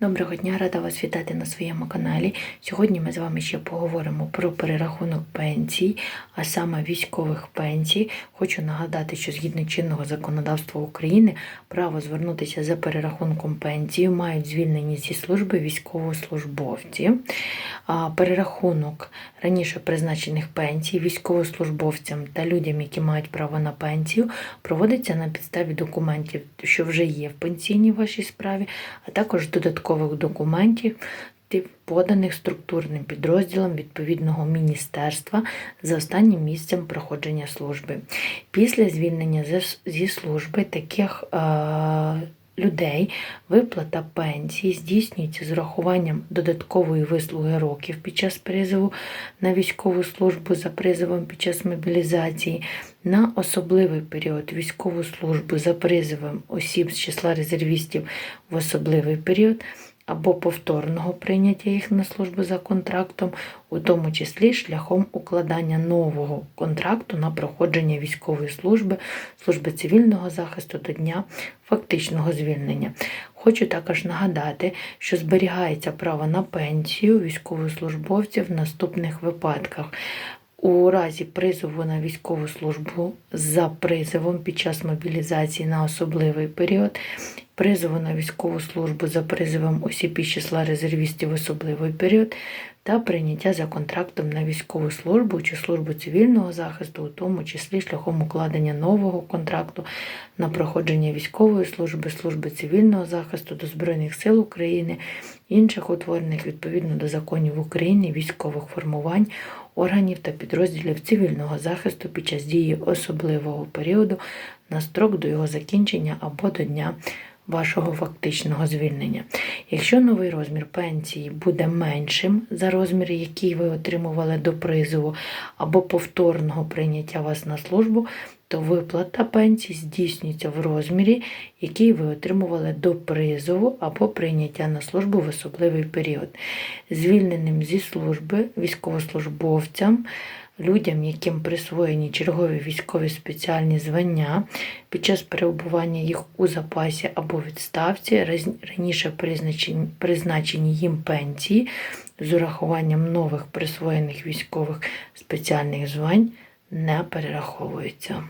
Доброго дня, рада вас вітати на своєму каналі. Сьогодні ми з вами ще поговоримо про перерахунок пенсій, а саме військових пенсій. Хочу нагадати, що згідно чинного законодавства України право звернутися за перерахунком пенсії мають звільнені зі служби військовослужбовці. Перерахунок раніше призначених пенсій військовослужбовцям та людям, які мають право на пенсію, проводиться на підставі документів, що вже є в пенсійній вашій справі, а також додаткових документів, поданих структурним підрозділом відповідного міністерства за останнім місцем проходження служби. Після звільнення зі служби таких е, людей виплата пенсії здійснюється з урахуванням додаткової вислуги років під час призову на військову службу за призовом під час мобілізації, на особливий період військову службу за призовом осіб з числа резервістів в особливий період або повторного прийняття їх на службу за контрактом, у тому числі шляхом укладання нового контракту на проходження військової служби, служби цивільного захисту до дня фактичного звільнення. Хочу також нагадати, що зберігається право на пенсію військовослужбовців в наступних випадках. У разі призову на військову службу за призовом під час мобілізації на особливий період, призову на військову службу за призовом осіб із числа резервістів в особливий період та прийняття за контрактом на військову службу чи службу цивільного захисту, у тому числі шляхом укладення нового контракту на проходження військової служби, служби цивільного захисту до Збройних сил України, інших утворених відповідно до законів України військових формувань, органів та підрозділів цивільного захисту під час дії особливого періоду на строк до його закінчення або до дня вашого фактичного звільнення. Якщо новий розмір пенсії буде меншим за розмір, який ви отримували до призову або повторного прийняття вас на службу, то виплата пенсії здійснюється в розмірі, який ви отримували до призову або прийняття на службу в особливий період. Звільненим зі служби військовослужбовцям, людям, яким присвоєні чергові військові спеціальні звання під час перебування їх у запасі або відставці, раніше призначені, призначені їм пенсії з урахуванням нових присвоєних військових спеціальних звань не перераховуються.